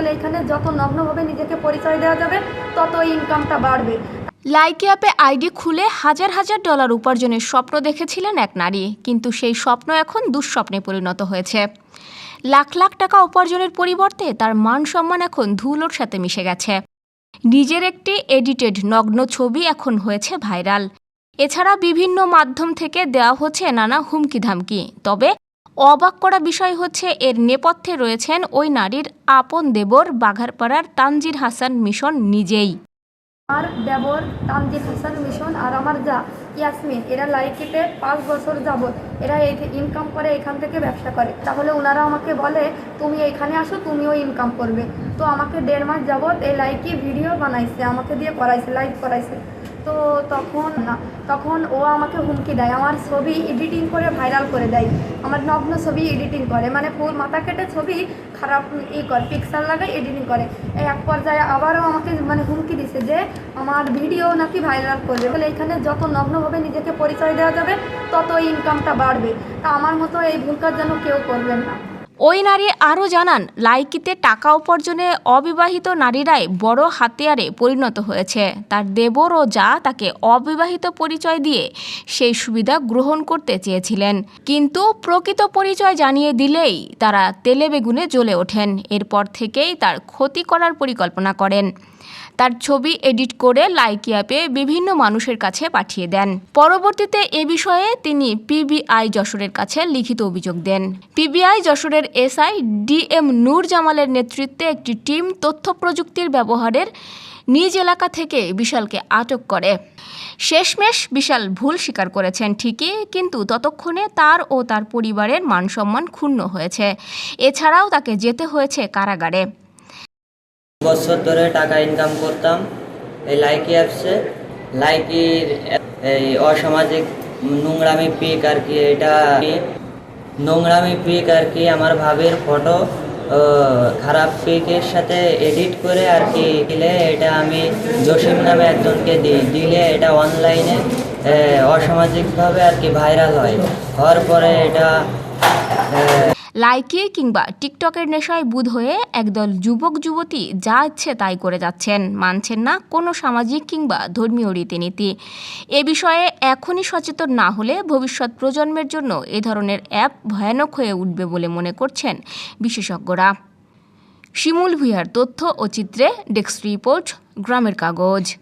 আসলে এখানে যত নগ্নভাবে নিজেকে পরিচয় দেওয়া যাবে, তত ইনকামটা বাড়বে। লাইকি অ্যাপে আইডি খুলে হাজার হাজার ডলার উপার্জনের স্বপ্ন দেখেছিলেন এক নারী, কিন্তু সেই স্বপ্ন এখন দুঃস্বপ্নে পরিণত হয়েছে। লাখ লাখ টাকা উপার্জনের পরিবর্তে তার মান সম্মান এখন ধুলোর সাথে মিশে গেছে। নিজের একটি এডিটেড নগ্ন ছবি এখন হয়েছে ভাইরাল। এছাড়া বিভিন্ন মাধ্যম থেকে দেওয়া হচ্ছে নানা হুমকি ধামকি তবে অবাক করা বিষয় হচ্ছে, এর নেপথ্যে রয়েছেন ওই নারীর আপন দেবর বাঘারপাড়ার তানজির হাসান মিশন নিজেই। আর দেবর তানজির হাসান মিশন আর আমার যা ইয়াসমিন, এরা লাইকিতে পাঁচ বছর যাবত এরা এই ইনকাম করে, এখান থেকে ব্যবসা করে। তাহলে ওনারা আমাকে বলে, তুমি এখানে আসো, তুমিও ইনকাম করবে। তো আমাকে দেড় মাস যাবত এই লাইকি ভিডিও বানাইছে, আমাকে দিয়ে করাইছে লাইভ করাইছে। তো তখন তখন ও আমাকে হুমকি দেয়। আমার ছবি এডিটিং করে ভাইরাল করে দেয়। আমার নগ্ন ছবি এডিটিং করে। মানে ফুল মাথা কেটে ছবি খারাপ ই করে পিক্সার লাগায় এডিটিং করে। এক পর্যায়ে আবারও আমাকে মানে হুমকি দিছে যে, আমার ভিডিও নাকি ভাইরাল করবে। বলে এখানে যত নগ্নভাবে নিজেকে পরিচয় দেওয়া যাবে তত ইনকামটা বাড়বে। তা আমার মতো এই ভুল কাজ যেন কেউ করবেন না। ওই নারী আরও জানান, লাইকিতে টাকা উপার্জনে অবিবাহিত নারীরাই বড় হাতিয়ারে পরিণত হয়েছে। তার দেবর ও যা তাকে অবিবাহিত পরিচয় দিয়ে সেই সুবিধা গ্রহণ করতে চেয়েছিলেন। কিন্তু প্রকৃত পরিচয় জানিয়ে দিলেই তারা তেলে বেগুনে জ্বলে ওঠেন। এরপর থেকেই তার ক্ষতি করার পরিকল্পনা করেন। তার ছবি এডিট করে লাইকি অ্যাপে বিভিন্ন মানুষের কাছে পাঠিয়ে দেন। পরবর্তীতে এ বিষয়ে তিনি পিবিআই যশোরের কাছে লিখিত অভিযোগ দেন। পিবিআই যশোরের এসআই ডিএম নূর জামালের নেতৃত্বে একটি টিম তথ্য প্রযুক্তির ব্যবহারের নিজ এলাকা থেকে বিশালকে আটক করে। শেষমেশ বিশাল ভুল স্বীকার করেছেন ঠিকই, কিন্তু ততক্ষণে তার ও তার পরিবারের মানসম্মান ক্ষুণ্ণ হয়েছে। এছাড়াও তাকে যেতে হয়েছে কারাগারে। বছর ধরে টাকা ইনকাম করতাম এই লাইকি অ্যাপসে লাইকির এই অসামাজিক নোংরামি পিক আর কি, এটা নোংরামি পিক আর কি আমার ভাবের ফটো খারাপ পিকের সাথে এডিট করে আর কি দিলে এটা আমি জসিম নামে একজনকে দিই। দিলে এটা অনলাইনে অসামাজিকভাবে আর কি ভাইরাল হয়। হওয়ার পরে এটা লাইকি কিংবা টিকটকের নেশায় বুধ হয়ে একদল যুবক, যুবতী যা ইচ্ছে তাই করে যাচ্ছেন। মানছেন না কোনো সামাজিক কিংবা ধর্মীয় রীতিনীতি। এ বিষয়ে এখনই সচেতন না হলে ভবিষ্যৎ প্রজন্মের জন্য এ ধরনের অ্যাপ ভয়ানক হয়ে উঠবে বলে মনে করছেন বিশেষজ্ঞরা। শিমুল ভুইয়ার তথ্য ও চিত্রে ডেস্ক রিপোর্ট, গ্রামের কাগজ।